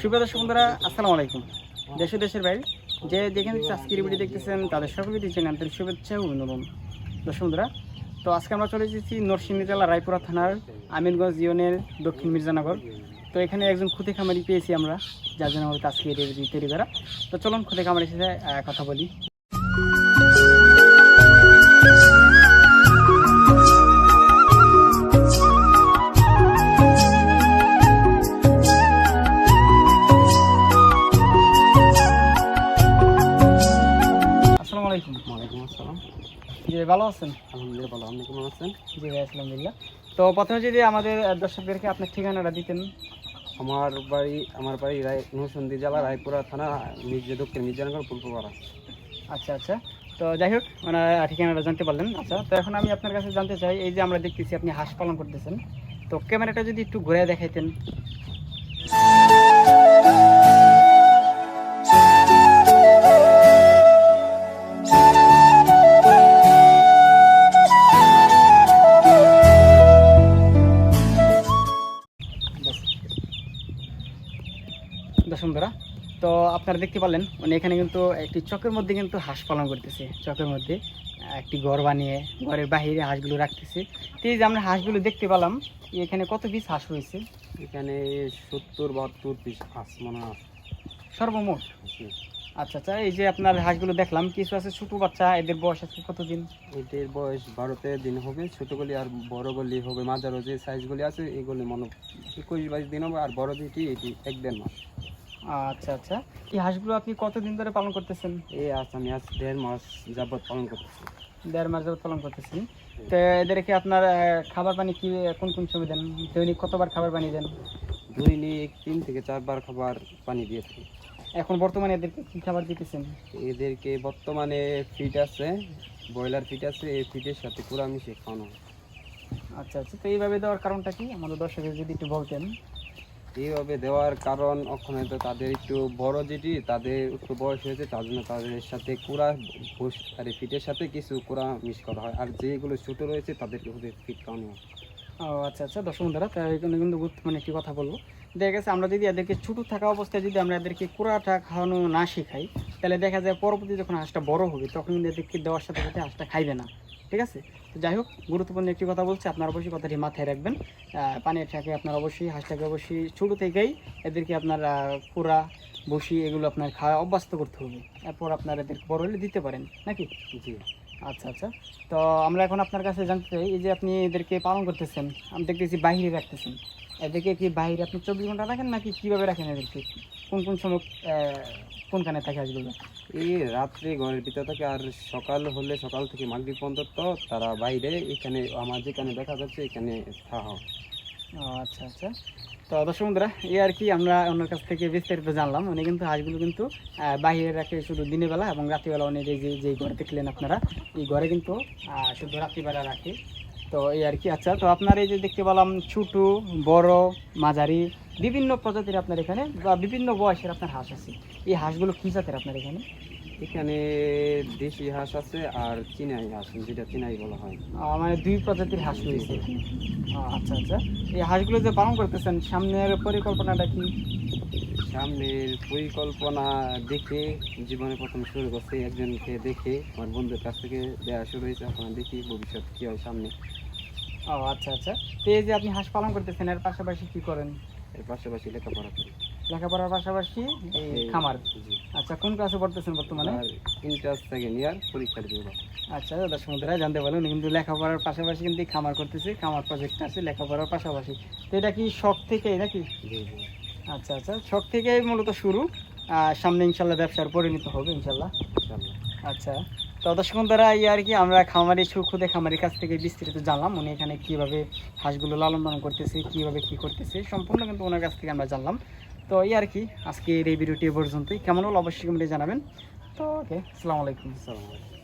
শুভ দর্শক বন্ধুরা, আসসালামু আলাইকুম। দেশ দেশের বাইরে যে যেখানে আজকের ভিডিও দেখতেছেন, তাদের সকলে দিচ্ছেন আন্তরিক শুভেচ্ছা অভিনন্দন। দর্শক বন্ধুরা, তো আজকে আমরা চলে এসেছি নরসিংদী জেলা রায়পুরা থানার আমিনগঞ্জ ইউনের দক্ষিণ মির্জানগর। তো এখানে একজন খুঁতে খামারি পেয়েছি আমরা, যার জন্য আমাদের আজকে তৈরি করা তো চলুন খুঁতে খামারির সাথে কথা বলি। আলাইকুম। ওয়ালাইকুম আসসালাম। জি ভালো আছেন? আলহামদুলিল্লাহ ভালো। আপনি কেমন আছেন? জি ভাই আলহামদুলিল্লাহ। তো প্রথমে যদি আমাদের আহ, দর্শকদেরকে আপনার ঠিকানাটা দিতেন। আমার বাড়ি আমার বাড়ি রায় জেলা রায়পুরা থানা মির্জা দক্ষিণ মির্জানগর পূর্বপাড়া আচ্ছা আচ্ছা। তো যাই হোক মানে ঠিকানাটা জানতে পারলেন। আচ্ছা তো এখন আমি আপনার কাছে জানতে চাই এই যে আমরা দেখতেছি আপনি হাঁস পালন করতেছেন। তো ক্যামেরাটা যদি একটু ঘুরে দেখাইতেন। বন্ধুরা, তো আপনারা দেখতে পারলেন মানে এখানে কিন্তু একটি চকের মধ্যে কিন্তু হাঁস পালন করতেছে। চকের মধ্যে একটি ঘর বানিয়ে ঘরের বাহিরে হাঁসগুলো রাখতেছে। তো এই যে আমরা হাঁসগুলো দেখতে পেলাম এখানে কত পিস হাঁস হয়েছে এখানে সত্তর বাহাত্তর পিস আস মনে সর্বমোট? আচ্ছা আচ্ছা এই যে আপনার হাঁসগুলো দেখলাম কিছু আছে ছোট বাচ্চা এদের বয়স আছে কতদিন? এদের বয়স বারো বারোতে দিন হবে ছোটোগুলি আর বড়গুলি হবে। মাঝারো যে সাইজগুলি আছে এগুলি মনে একুশ বাইশ দিন হবে আর বড় যেটি এটি এক দেড় মাস। আচ্ছা আচ্ছা। এই হাঁসগুলো আপনি কতদিন ধরে পালন করতেছেন? এই আজ আমি আজ দেড় মাস যাবত পালন করতেছি। দেড় মাস যাবত পালন করতেছেন। তো এদেরকে আপনার খাবার পানি কি কোন কোন সময় দেন দৈনিক কতবার খাবার পানি দেন? দৈনিক তিন থেকে চারবার খাবার পানি দিয়ে থাকি। এখন বর্তমানে এদেরকে কি খাবার দিতেছেন? এদেরকে বর্তমানে ফিট আছে ব্রয়লার ফিট আছে এই ফিটের সাথে পুরা মিশিয়ে খাওয়ানো আচ্ছা আচ্ছা। তো এইভাবে দেওয়ার কারণটা কি? আমাদের দর্শকের যদি একটু বলতেন। এইভাবে দেওয়ার কারণ ওখানে তো তাদের একটু বড় যেটি, তাদের একটু বয়স হয়েছে, তার জন্য তাদের সাথে কুড়া ভুষ আর ফিটের সাথে কিছু কুড়া মিক্স করা হয়। আর যেগুলো ছোটো রয়েছে, তাদেরকে ওদের ফিট খাওয়ানো হয়। ও আচ্ছা আচ্ছা দর্শক বন্ধুরা তাই এখানে কিন্তু গুরুত্বপূর্ণ একটি কথা বলব। দেখা গেছে, আমরা যদি এদেরকে ছোটো থাকা অবস্থায় যদি আমরা এদেরকে কুড়াটা খাওয়ানো না শেখাই, তাহলে দেখা যায় পরবর্তী যখন হাঁসটা বড় হবে, তখন কিন্তু এদেরকে দেওয়ার সাথে সাথে হাঁসটা খাইবে না। ঠিক আছে? তো যাই হোক গুরুত্বপূর্ণ একটি কথা বলছি আপনার অবশ্যই কথাটি মাথায় রাখবেন। পানির থাকে আপনার অবশ্যই হাঁসটাকে অবশ্যই ছোটো থেকেই এদেরকে আপনার কুড়া বসি এগুলো আপনার খাওয়া অভ্যস্ত করতে হবে। এরপর আপনার এদের বড় হলে দিতে পারেন নাকি? জি। আচ্ছা আচ্ছা। তো আমরা এখন আপনার কাছে জানতে চাই এই যে আপনি এদেরকে পালন করতেছেন আমি দেখতেছি বাইরে রাখতেছেন। এদেরকে কি বাইরে আপনি চব্বিশ ঘণ্টা রাখেন নাকি কীভাবে রাখেন এদেরকে? কোন কোন সময় কোনখানে থাকে আজগুলো? এই রাত্রে ঘরের ভিতরে থাকে আর সকাল হলে সকাল থেকে মাগরিব পর্যন্ত তারা বাইরে, এখানে আমার যেখানে দেখা যাচ্ছে এখানে থাকা আচ্ছা আচ্ছা। তো দর্শক বন্ধুরা, এই আর কি আমরা ওনার কাছ থেকে বিস্তারিত জানলাম। উনি কিন্তু হাঁসগুলো কিন্তু বাইরে রাখে শুধু দিনের বেলা এবং রাত্রিবেলা উনি যে- যে ঘরে দেখলেন আপনারা, এই ঘরে কিন্তু শুধু রাত্রিবেলা রাখে। তো এই আর কি আচ্ছা তো আপনার এই যে দেখতে পেলাম, ছোটো, বড়, মাঝারি, বিভিন্ন প্রজাতির আপনার এখানে বা বিভিন্ন বয়সের আপনার হাঁস আছে। এই হাঁসগুলো কী জাতের আপনার এখানে? এখানে দেশি হাঁস আছে আর চিনাই হাঁস যেটা চিনাই বলা হয়। মানে দুই প্রজাতির হাঁস রয়েছে। আচ্ছা আচ্ছা। এই হাঁসগুলো যে পালন করতেছেন সামনের পরিকল্পনাটা কি? সামনের পরিকল্পনা দেখে জীবনে প্রথম শুরু করছে একজনকে দেখে আমার বন্ধুর কাছ থেকে দেওয়া শুরু হয়েছে এখন দেখি ভবিষ্যৎ কী হয় সামনে। ও আচ্ছা আচ্ছা। তো এই যে আপনি হাঁস পালন করতেছেন এর পাশাপাশি কি করেন? এর পাশাপাশি লেখাপড়া করি। লেখাপড়ার পাশাপাশি খামার। আচ্ছা কোন ক্লাসে পড়তেছেন বর্তমানে? ইন্টার সেকেন্ড ইয়ার পরীক্ষা দেবো আচ্ছা বন্ধুরা জানতে পারলেন উনি কিন্তু লেখাপড়ার পাশাপাশি কিন্তু খামার করতেছে খামার প্রজেক্ট আছে লেখাপড়ার পাশাপাশি। তো এটা কি শখ থেকেই নাকি? আচ্ছা আচ্ছা শখ থেকেই মূলত শুরু আর সামনে ইনশাল্লাহ ব্যবসার পরিণত হবে ইনশাল্লাহ। আচ্ছা তো দর্শক বন্ধুরা এই আর কি আমরা খামারি সুখুদে খামারির কাছ থেকে বিস্তারিত জানলাম উনি এখানে কীভাবে হাঁসগুলো লালন পালন করতেছে কীভাবে কী করতেছে সম্পূর্ণ কিন্তু ওনার কাছ থেকে আমরা জানলাম। তো এই আর কি আজকে এই ভিডিওটি পর্যন্তই। কেমন হলো অবশ্যই কমেন্টে জানাবেন। তো ওকে আসসালামু আলাইকুম। আসসালামু আলাইকুম।